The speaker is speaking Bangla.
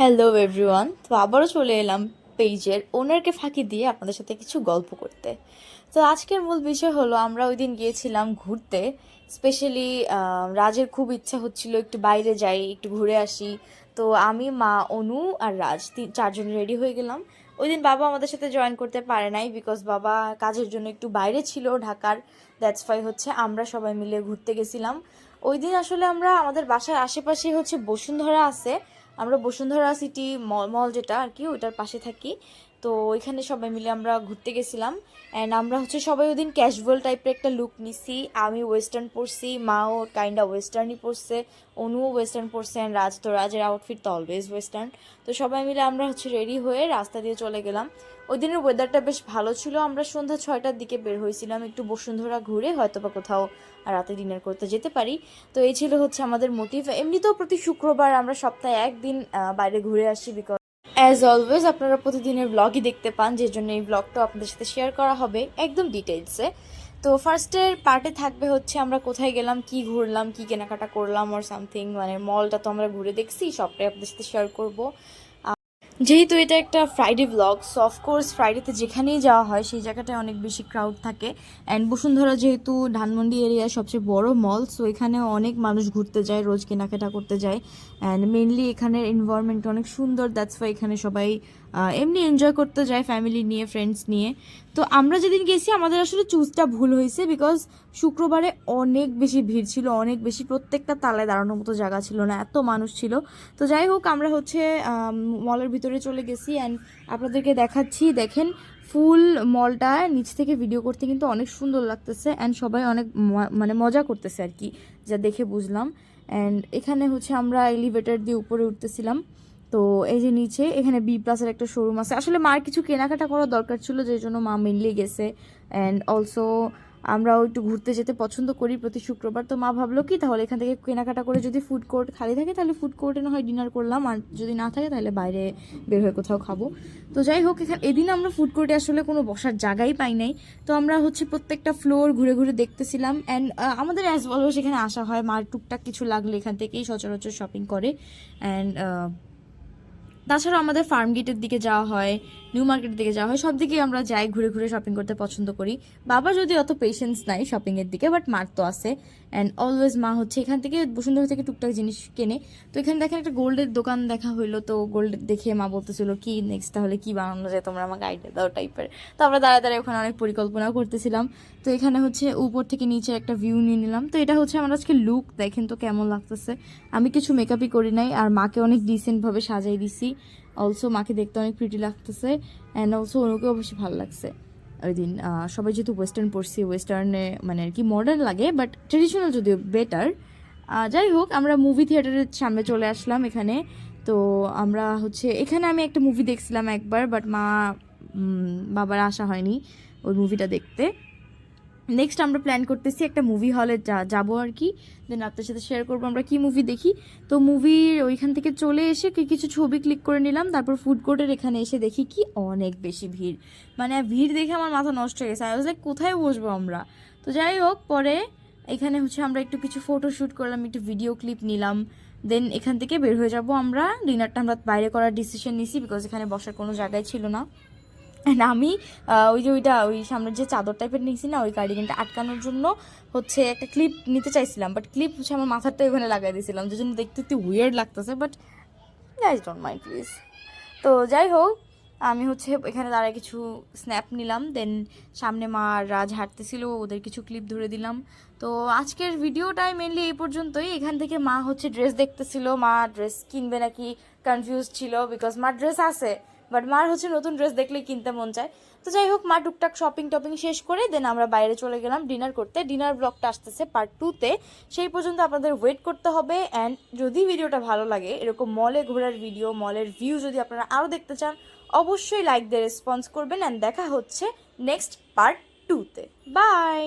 হ্যালো এভরিওয়ান তো আবারও চলে এলাম পেজের ওনারকে ফাঁকি দিয়ে আপনাদের সাথে কিছু গল্প করতে। তো আজকের মূল বিষয় হলো, আমরা ওই দিন গিয়েছিলাম ঘুরতে। স্পেশালি রাজের খুব ইচ্ছা হচ্ছিল একটু বাইরে যাই, একটু ঘুরে আসি। তো আমি, মা, অনু আর রাজ তিন চারজন রেডি হয়ে গেলাম। ওই দিন বাবা আমাদের সাথে জয়েন করতে পারে নাই বিকজ বাবা কাজের জন্য একটু বাইরে ছিল ঢাকার। দ্যাটস ফাই হচ্ছে আমরা সবাই মিলে ঘুরতে গেছিলাম। ওই দিন আসলে আমরা আমাদের বাসার আশেপাশে হচ্ছে বসুন্ধরা আছে। আমরা বসুন্ধরা সিটি মল যেটা আর কি ওইটার পাশে থাকি। তো ওইখানে সবাই মিলে আমরা ঘুরতে গেছিলাম। অ্যান্ড আমরা হচ্ছে সবাই ওই দিন ক্যাজুয়াল টাইপের একটা লুক নিছি। আমি ওয়েস্টার্ন পরছি, মাও কাইন্ডা ওয়েস্টার্নই পরছে, অনুও ওয়েস্টার্ন পরছে অ্যান্ড রাজ তো রাজের আউটফিট তো অলওয়েজ ওয়েস্টার্ন তো সবাই মিলে আমরা হচ্ছে রেডি হয়ে রাস্তা দিয়ে চলে গেলাম। ওই দিনের ওয়েদারটা বেশ ভালো ছিল। আমরা সন্ধ্যা ছয়টার দিকে বের হয়েছিলাম একটু বসুন্ধরা ঘুরে হয়তো বা কোথাও রাতে ডিনার করতে যেতে পারি। তো এই ছিল হচ্ছে আমাদের মোটিভ এমনিতেও প্রতি শুক্রবার আমরা সপ্তাহে একদিন বাইরে ঘুরে আসি বিকজ অ্যাজ অলওয়েজ আপনারা প্রতিদিনের ব্লগই দেখতে পান, যে জন্য এই ব্লগটা আপনাদের সাথে শেয়ার করা হবে একদম ডিটেলসে তো ফার্স্টের পার্টে থাকবে হচ্ছে আমরা কোথায় গেলাম, কি ঘুরলাম, কি কেনাকাটা করলাম আর সামথিং মানে মলটা তো আমরা ঘুরে দেখছি, সবটাই আপনাদের সাথে শেয়ার করব। যেহেতু এটা একটা Friday blog so of course ফ্রাইডেতে যেখানেই যাওয়া হয়, সেই জায়গাটায় অনেক বেশি ক্রাউড থাকে। অ্যান্ড বসুন্ধরা যেহেতু ধানমন্ডি এরিয়া সবচেয়ে বড় মল সো এখানে অনেক মানুষ ঘুরতে যায়, রোজ কেনাকাটা করতে যায়। অ্যান্ড মেনলি এখানের এনভায়রনমেন্ট অনেক সুন্দর দ্যাটস ওয়াই এখানে সবাই এমনি এনজয় করতে যায় ফ্যামিলি নিয়ে ফ্রেন্ডস নিয়ে। তো আমরা যেদিন গেছি, আমাদের আসলে চুজটা ভুল হয়েছে বিকজ শুক্রবারে অনেক বেশি ভিড় ছিল, অনেক বেশি প্রত্যেকটা তালায় দাঁড়ানোর মতো জায়গা ছিল না, এত মানুষ ছিল। তো যাই হোক, আমরা হচ্ছে মলের ভিতরে চলে গেছি অ্যান্ড আপনাদেরকে দেখাচ্ছি। দেখেন ফুল মলটা নিচ থেকে ভিডিও করতে কিন্তু অনেক সুন্দর লাগতেছে অ্যান্ড সবাই অনেক মানে মজা করতেছে আর কি, যা দেখে বুঝলাম। অ্যান্ড এখানে হচ্ছে আমরা এলিভেটর দিয়ে উপরে উঠতেছিলাম। তো এই যে নিচে এখানে বি প্লাসের একটা শোরুম আছে। আসলে মার কিছু কেনাকাটা করার দরকার ছিল, যে জন্য মা মেনলি গেছে। অ্যান্ড অলসো আমরাও একটু ঘুরতে যেতে পছন্দ করি প্রতি শুক্রবার। তো মা ভাবলো কি, তাহলে এখান থেকে কেনাকাটা করে যদি ফুড কোর্ট খালি থাকে, তাহলে ফুড কোর্টে না হয় ডিনার করলাম। আর যদি না থাকে, তাহলে বাইরে বের হয়ে কোথাও খাব। তো যাই হোক, এখানে এদিন আমরা ফুড কোর্টে আসলে কোনো বসার জায়গাই পাই নাই। তো আমরা হচ্ছে প্রত্যেকটা ফ্লোর ঘুরে ঘুরে দেখতেছিলাম। অ্যান্ড আমাদের অ্যাজ অলওয়েজ এখানে আসা হয়। মার টুকটাক কিছু লাগলে এখান থেকেই সচরাচর শপিং করে। অ্যান্ড তাছাড়া আমাদের ফার্ম গেটের দিকে যাওয়া হয়, নিউ মার্কেটের দিকে যাওয়া হয়, সব দিকেই আমরা যাই, ঘুরে ঘুরে শপিং করতে পছন্দ করি। বাবা যদি অত পেশেন্স নাই শপিংয়ের দিকে বাট মার তো আছে। অ্যান্ড অলওয়েজ মা হচ্ছে এখান থেকে বসুন্ধরা থেকে টুকটাক জিনিস কেনে। তো এখানে দেখেন একটা গোল্ডের দোকান দেখা হইল, তো গোল্ড দেখে মা বলতেছিল, কি নেক্সট তাহলে কি বানানো যায়? তোমরা আমাকে আইডিয়া দাও টাইপের তো আমরা দাঁড়ায় দাঁড়ায় ওখানে অনেক পরিকল্পনা করতেছিলাম। তো এখানে হচ্ছে উপর থেকে নিচে একটা ভিউ নিয়ে নিলাম। তো এটা হচ্ছে আমার আজকে লুক দেখেন তো কেমন লাগতেছে। আমি কিছু মেকআপই করি নাই, আর মাকে অনেক ডিসেন্টভাবে সাজাই দিছি। অলসো মাকে দেখতে অনেক প্রিটি লাগতেছে অ্যান্ড অলসো অনুকেও বেশি ভালো লাগছে। ওই দিন সবাই যেহেতু ওয়েস্টার্ন পড়ছি ওয়েস্টার্নে মানে আর কি মডার্ন লাগে বাট ট্রেডিশনাল যদিও বেটার যাই হোক, আমরা মুভি থিয়েটারের সামনে চলে আসলাম এখানে। তো আমরা হচ্ছে, এখানে আমি একটা মুভি দেখছিলাম একবার বাট মা বাবার আসা হয়নি ওই মুভিটা দেখতে। নেক্সট আমরা প্ল্যান করতেছি একটা মুভি হলে যাব আর কি দেন আপনার সাথে শেয়ার করব আমরা কি মুভি দেখি। তো মুভির ওইখান থেকে চলে এসে কি- কিছু ছবি ক্লিক করে নিলাম, তারপর ফুড কোর্টের এখানে এসে দেখি কি অনেক বেশি ভিড়। মানে ভিড় দেখে আমার মাথা নষ্ট হয়ে গেছে। আই ওয়াজ লাইক কোথায় বসবো আমরা? তো যাই হোক, পরে এখানে হচ্ছে আমরা একটু কিছু ফটো শ্যুট করলাম, একটু ভিডিও ক্লিপ নিলাম। দেন এখান থেকে বের হয়ে যাব আমরা। ডিনারটা আমরা বাইরে করার ডিসিশন নিছি বিকজ এখানে বসার কোনো জায়গায় ছিল না। And আমি ওই যে ওইটা, ওই সামনের যে চাদর টাইপের নিয়েছি না, ওই কার্ডিগানটা আটকানোর জন্য হচ্ছে একটা ক্লিপ নিতে চাইছিলাম বাট ক্লিপ হচ্ছে আমার মাথাটা ওখানে লাগাই দিয়েছিলাম, যে জন্য দেখতে একটু উইয়ার্ড লাগতেছে but guys don't mind please তো যাই হোক, আমি হচ্ছে এখানে দাঁড়ায় কিছু স্ন্যাপ নিলাম দেন সামনে মা রাজ হাঁটতেছিল, ওদের কিছু ক্লিপ ধরে দিলাম। তো আজকের ভিডিওটাই মেনলি এই পর্যন্তই। এখান থেকে মা হচ্ছে ড্রেস দেখতেছিল, মা ড্রেস কিনবে নাকি কনফিউজ ছিল বিকজ মা ড্রেস আছে। বাট মার হচ্ছে নতুন ড্রেস দেখলেই কিনতে মন চায়। তো যাই হোক, মা টুকটাক শপিং টপিং শেষ করে দেন আমরা বাইরে চলে গেলাম ডিনার করতে। ডিনার ব্লগটা আসতেছে পার্ট টুতে সেই পর্যন্ত আপনাদের ওয়েট করতে হবে অ্যান্ড যদি ভিডিওটা ভালো লাগে, এরকম মলে ঘোরার ভিডিও মলের ভিউ যদি আপনারা আরও দেখতে চান, অবশ্যই লাইক দিয়ে রেসপন্স করবেন অ্যান্ড দেখা হচ্ছে নেক্সট পার্ট টুতে বাই